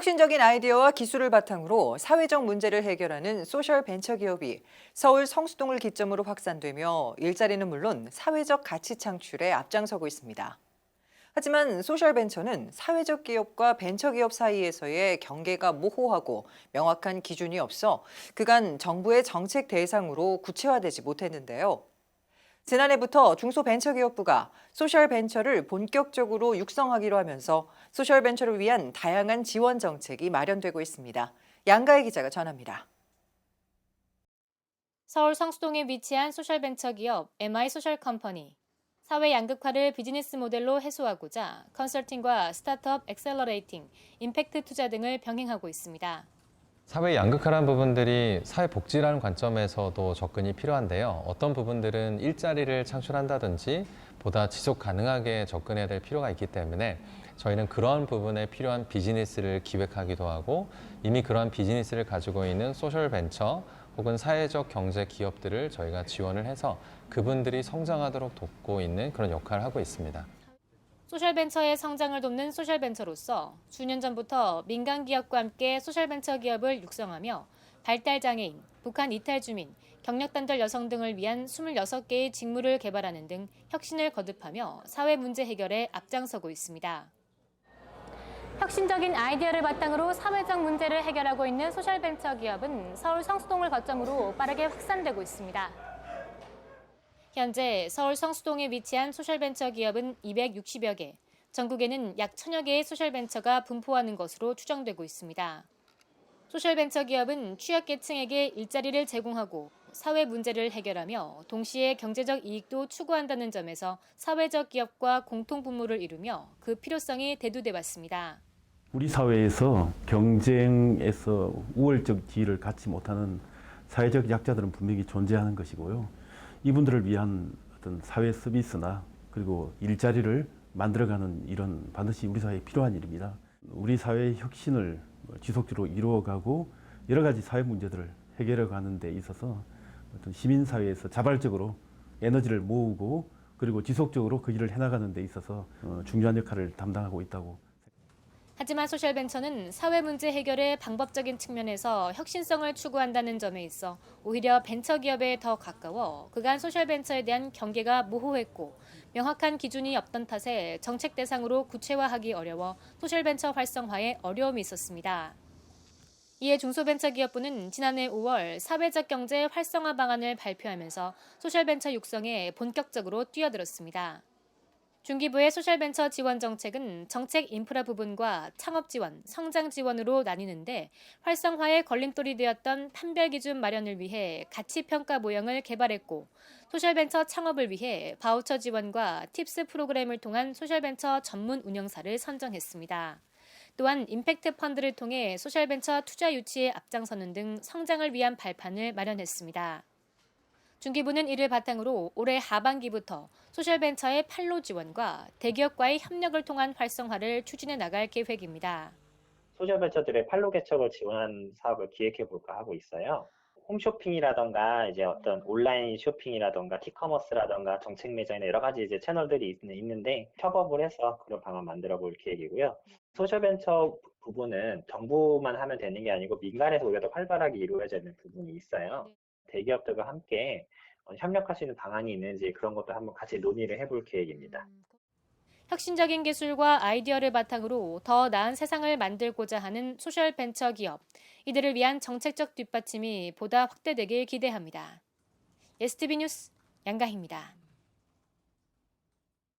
혁신적인 아이디어와 기술을 바탕으로 사회적 문제를 해결하는 소셜 벤처 기업이 서울 성수동을 기점으로 확산되며 일자리는 물론 사회적 가치 창출에 앞장서고 있습니다. 하지만 소셜 벤처는 사회적 기업과 벤처 기업 사이에서의 경계가 모호하고 명확한 기준이 없어 그간 정부의 정책 대상으로 구체화되지 못했는데요. 지난해부터 중소벤처기업부가 소셜벤처를 본격적으로 육성하기로 하면서 소셜벤처를 위한 다양한 지원 정책이 마련되고 있습니다. 양가희 기자가 전합니다. 서울 성수동에 위치한 소셜벤처 기업 MI 소셜 컴퍼니. 사회 양극화를 비즈니스 모델로 해소하고자 컨설팅과 스타트업 엑셀러레이팅, 임팩트 투자 등을 병행하고 있습니다. 사회 양극화라는 부분들이 사회 복지라는 관점에서도 접근이 필요한데요. 어떤 부분들은 일자리를 창출한다든지 보다 지속 가능하게 접근해야 될 필요가 있기 때문에 저희는 그런 부분에 필요한 비즈니스를 기획하기도 하고 이미 그런 비즈니스를 가지고 있는 소셜 벤처 혹은 사회적 경제 기업들을 저희가 지원을 해서 그분들이 성장하도록 돕고 있는 그런 역할을 하고 있습니다. 소셜벤처의 성장을 돕는 소셜벤처로서 수년 전부터 민간 기업과 함께 소셜벤처 기업을 육성하며 발달 장애인, 북한 이탈 주민, 경력 단절 여성 등을 위한 26개의 직무를 개발하는 등 혁신을 거듭하며 사회 문제 해결에 앞장서고 있습니다. 혁신적인 아이디어를 바탕으로 사회적 문제를 해결하고 있는 소셜벤처 기업은 서울 성수동을 거점으로 빠르게 확산되고 있습니다. 현재 서울 성수동에 위치한 소셜벤처 기업은 260여 개, 전국에는 약 천여 개의 소셜벤처가 분포하는 것으로 추정되고 있습니다. 소셜벤처 기업은 취약계층에게 일자리를 제공하고 사회 문제를 해결하며 동시에 경제적 이익도 추구한다는 점에서 사회적 기업과 공통 분모를 이루며 그 필요성이 대두돼 왔습니다. 우리 사회에서 경쟁에서 우월적 지위를 갖지 못하는 사회적 약자들은 분명히 존재하는 것이고요. 이분들을 위한 어떤 사회 서비스나 그리고 일자리를 만들어가는 이런 반드시 우리 사회에 필요한 일입니다. 우리 사회의 혁신을 지속적으로 이루어가고 여러 가지 사회 문제들을 해결해 가는 데 있어서 어떤 시민 사회에서 자발적으로 에너지를 모으고 그리고 지속적으로 그 일을 해나가는 데 있어서 어, 중요한 역할을 담당하고 있다고 하지만 소셜벤처는 사회 문제 해결의 방법적인 측면에서 혁신성을 추구한다는 점에 있어 오히려 벤처 기업에 더 가까워 그간 소셜벤처에 대한 경계가 모호했고 명확한 기준이 없던 탓에 정책 대상으로 구체화하기 어려워 소셜벤처 활성화에 어려움이 있었습니다. 이에 중소벤처기업부는 지난해 5월 사회적 경제 활성화 방안을 발표하면서 소셜벤처 육성에 본격적으로 뛰어들었습니다. 중기부의 소셜벤처 지원 정책은 정책 인프라 부분과 창업 지원, 성장 지원으로 나뉘는데 활성화의 걸림돌이 되었던 판별 기준 마련을 위해 가치 평가 모형을 개발했고 소셜벤처 창업을 위해 바우처 지원과 팁스 프로그램을 통한 소셜벤처 전문 운영사를 선정했습니다. 또한 임팩트 펀드를 통해 소셜벤처 투자 유치에 앞장서는 등 성장을 위한 발판을 마련했습니다. 중기부는 이를 바탕으로 올해 하반기부터 소셜벤처의 판로 지원과 대기업과의 협력을 통한 활성화를 추진해 나갈 계획입니다. 소셜벤처들의 판로 개척을 지원하는 사업을 기획해 볼까 하고 있어요. 홈쇼핑이라던가 이제 어떤 온라인 쇼핑이라던가 티커머스라던가 정책 매장이나 여러 가지 이제 채널들이 있- 있는데 협업을 해서 그런 방안 만들어 볼 계획이고요. 소셜벤처 부분은 정부만 하면 되는 게 아니고 민간에서 오히려 더 활발하게 이루어지는 부분이 있어요. 대기업들과 함께 어, 협력할 수 있는 방안이 있는지 그런 것도 한번 같이 논의를 해볼 계획입니다. 혁신적인 기술과 아이디어를 바탕으로 더 나은 세상을 만들고자 하는 소셜 벤처 기업, 이들을 위한 정책적 뒷받침이 보다 확대되길 기대합니다. STV 뉴스 양가희입니다.